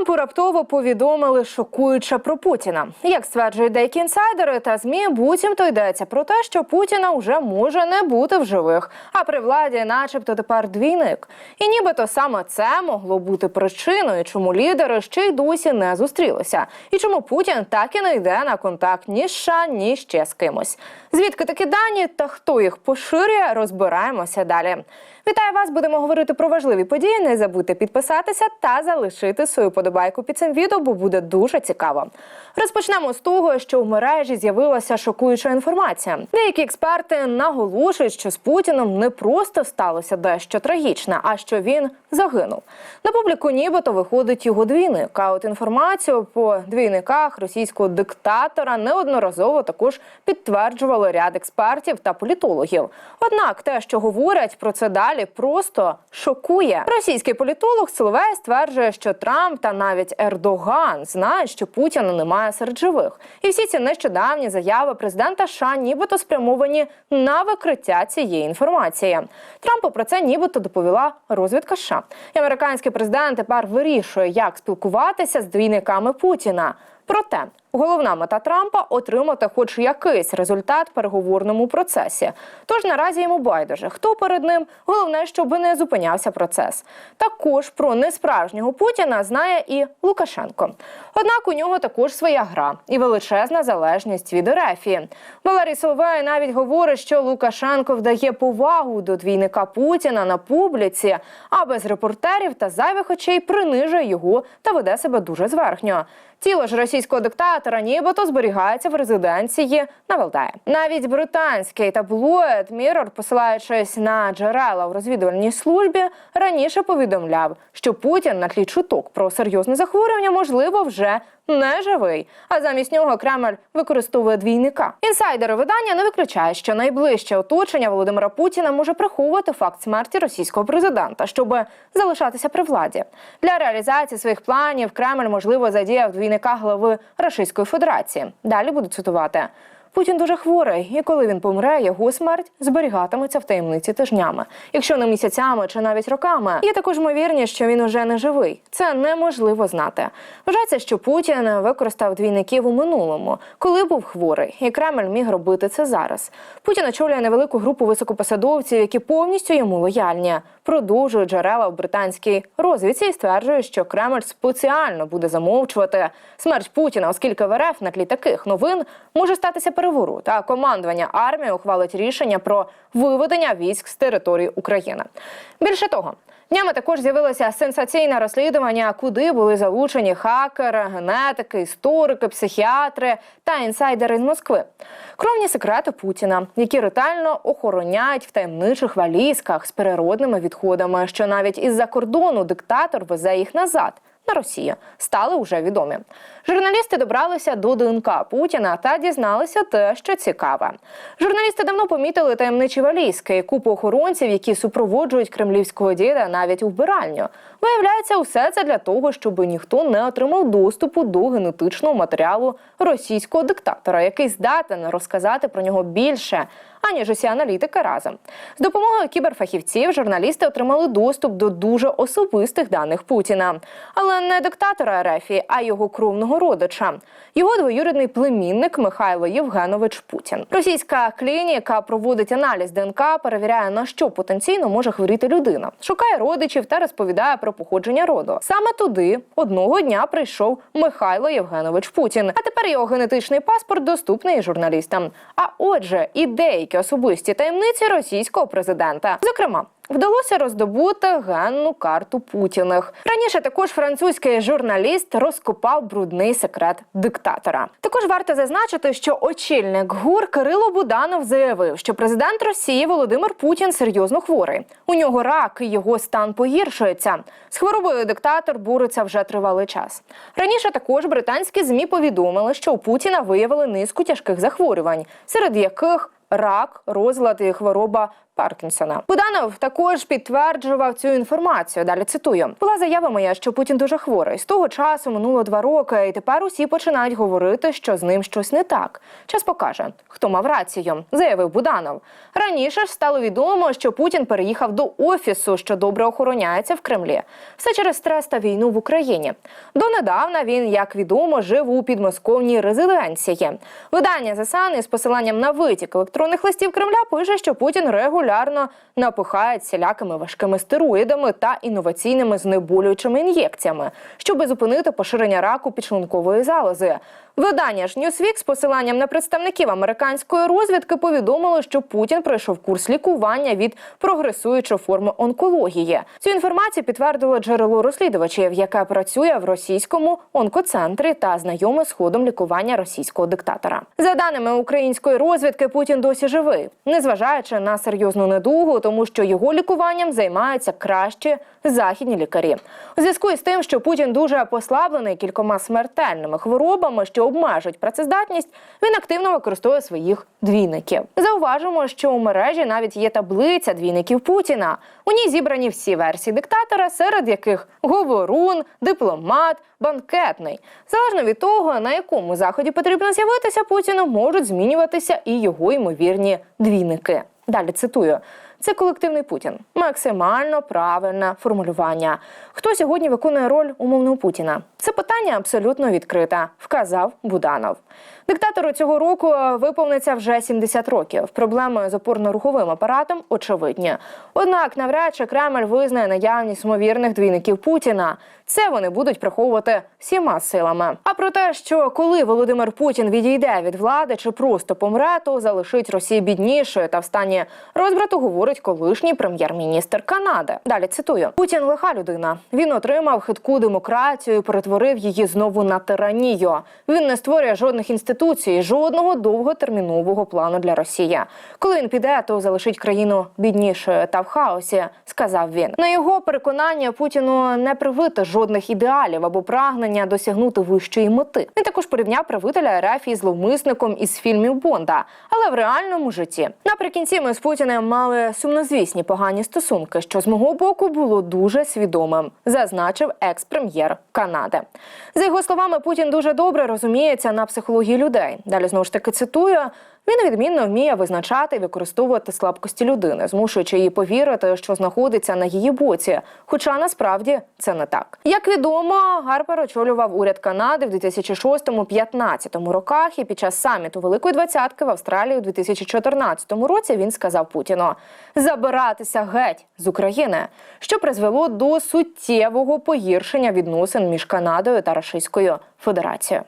Трампу раптово повідомили шокуюче про Путіна. Як стверджують деякі інсайдери та змі, буцімто йдеться про те, що Путіна вже може не бути в живих, а при владі, начебто, тепер двійник. І нібито саме це могло бути причиною, чому лідери ще й досі не зустрілися, і чому Путін так і не йде на контакт ні з США, ні ще з кимось. Звідки такі дані та хто їх поширює, розбираємося далі. Вітаю вас! Будемо говорити про важливі події. Не забудьте підписатися та залишити свою подобайку під цим відео, бо буде дуже цікаво. Розпочнемо з того, що в мережі з'явилася шокуюча інформація. Деякі експерти наголошують, що з Путіном не просто сталося дещо трагічне, а що він загинув. На публіку нібито виходить його двійник. А от інформацію по двійниках російського диктатора неодноразово також підтверджували ряд експертів та політологів. Однак те, що говорять про це далі, просто шокує. Російський політолог Соловей стверджує, що Трамп та навіть Ердоган знають, що Путіна немає серед живих. І всі ці нещодавні заяви президента США нібито спрямовані на викриття цієї інформації. Трампу про це нібито доповіла розвідка США. І американський президент тепер вирішує, як спілкуватися з двійниками Путіна. Проте головна мета Трампа отримати хоч якийсь результат переговорному процесі. Тож наразі йому байдуже, хто перед ним, головне, щоб не зупинявся процес. Також про несправжнього Путіна знає і Лукашенко. Однак у нього також своя гра і величезна залежність від Ерефії. Валерій Соловей навіть говорить, що Лукашенко вдає повагу до двійника Путіна на публіці, а без репортерів та зайвих очей принижує його та веде себе дуже зверхньо. Тіло ж російського диктатора нібито зберігається в резиденції на Валдаї. Навіть британський таблоїд Mirror, посилаючись на джерела в розвідувальній службі, раніше повідомляв, що Путін на тлі чуток про серйозне захворювання, можливо, вже не живий. А замість нього Кремль використовує двійника. Інсайдери видання не виключають, що найближче оточення Володимира Путіна може приховувати факт смерті російського президента, щоб залишатися при владі. Для реалізації своїх планів Кремль можливо задіяв двійника глави Російської Федерації. Далі буду цитувати. Путін дуже хворий, і коли він помре, його смерть зберігатиметься в таємниці тижнями, якщо не місяцями чи навіть роками. Є також ймовірність, що він уже не живий. Це неможливо знати. Вважається, що Путін використав двійників у минулому, коли був хворий, і Кремль міг робити це зараз. Путін очолює невелику групу високопосадовців, які повністю йому лояльні. Продовжують джерела в британській розвідці і стверджують, що Кремль спеціально буде замовчувати смерть Путіна, оскільки в РФ на тлі таких новин може статися переворот, а командування армії ухвалить рішення про виведення військ з території України. Більше того. Днями також з'явилося сенсаційне розслідування, куди були залучені хакери, генетики, історики, психіатри та інсайдери з Москви. Кровні секрети Путіна, які ретельно охороняють в таємничих валізках з природними відходами, що навіть із-за кордону диктатор везе їх назад. На Росію стали вже відомі. Журналісти добралися до ДНК Путіна та дізналися те, що цікаве. Журналісти давно помітили таємничі валізки купу охоронців, які супроводжують кремлівського діда навіть у вбиральню. Виявляється, усе це для того, щоб ніхто не отримав доступу до генетичного матеріалу російського диктатора, який здатен розказати про нього більше. Аніж усі аналітики разом з допомогою кіберфахівців журналісти отримали доступ до дуже особистих даних Путіна, але не диктатора Ерефії, а його кровного родича. Його двоюрідний племінник Михайло Євгенович Путін. Російська клініка проводить аналіз ДНК, перевіряє на що потенційно може хворіти людина, шукає родичів та розповідає про походження роду. Саме туди одного дня прийшов Михайло Євгенович Путін. А тепер його генетичний паспорт доступний журналістам. А отже, і деякі особисті таємниці російського президента, зокрема. Вдалося роздобути генну карту Путіних. Раніше також французький журналіст розкопав брудний секрет диктатора. Також варто зазначити, що очільник ГУР Кирило Буданов заявив, що президент Росії Володимир Путін серйозно хворий. У нього рак і його стан погіршується. З хворобою диктатор бореться вже тривалий час. Раніше також британські змі повідомили, що у Путіна виявили низку тяжких захворювань, серед яких рак, розлад і хвороба Паркінсона. Буданов також підтверджував цю інформацію. Далі цитую: була заява моя, що Путін дуже хворий. З того часу минуло два роки, і тепер усі починають говорити, що з ним щось не так. Час покаже, хто мав рацію, заявив Буданов. Раніше ж стало відомо, що Путін переїхав до офісу, що добре охороняється в Кремлі. Все через стрес та війну в Україні. Донедавна він, як відомо, жив у підмосковній резиденції. Видання ЗСАН із посиланням на витік електронних листів Кремля пише, що Путін регулярно напихає всілякими важкими стероїдами та інноваційними знеболюючими ін'єкціями, щоби зупинити поширення раку підшлункової залози. Видання ж Newsweek з посиланням на представників американської розвідки повідомило, що Путін пройшов курс лікування від прогресуючої форми онкології. Цю інформацію підтвердило джерело розслідувачів, яке працює в російському онкоцентрі та знайоме з ходом лікування російського диктатора. За даними української розвідки, Путін досі живий, незважаючи на серйозну недугу, тому що його лікуванням займаються кращі західні лікарі. У зв'язку із тим, що Путін дуже послаблений кількома смертельними хворобами, що обмежують працездатність, він активно використовує своїх двійників. Зауважимо, що у мережі навіть є таблиця двійників Путіна. У ній зібрані всі версії диктатора, серед яких говорун, дипломат, банкетний. Залежно від того, на якому заході потрібно з'явитися Путіну, можуть змінюватися і його ймовірні двійники. Далі цитую. Це колективний Путін. Максимально правильне формулювання. Хто сьогодні виконує роль умовного Путіна? Це питання абсолютно відкрите, вказав Буданов. Диктатору цього року виповниться вже 70 років. Проблеми з опорно-руховим апаратом очевидні. Однак, навряд чи Кремль визнає наявність ймовірних двійників Путіна. Це вони будуть приховувати всіма силами. А про те, що коли Володимир Путін відійде від влади чи просто помре, то залишить Росію біднішою та в стані розбрату, говорить колишній прем'єр-міністр Канади. Далі цитую: Путін лиха людина. Він отримав хитку демократію, перетворив її знову на тиранію. Він не створює жодних інституцій, жодного довготермінового плану для Росії. Коли він піде, то залишить країну біднішою та в хаосі, сказав він. На його переконання Путіну не привити жодних ідеалів або прагнення досягнути вищої мети. Він також порівняв правителя РФ із зловмисником із фільмів Бонда, але в реальному житті. Наприкінці ми з Путіним мали сумнозвісні погані стосунки, що з мого боку було дуже свідомим, зазначив екс-прем'єр Канади. За його словами, Путін дуже добре розуміється на психології людей. Далі знову ж таки цитую. Він відмінно вміє визначати і використовувати слабкості людини, змушуючи її повірити, що знаходиться на її боці. Хоча насправді це не так. Як відомо, Гарпер очолював уряд Канади в 2006-2015 роках, і під час саміту Великої двадцятки в Австралії у 2014 році він сказав Путіну забиратися геть з України, що призвело до суттєвого погіршення відносин між Канадою та Російською Федерацією.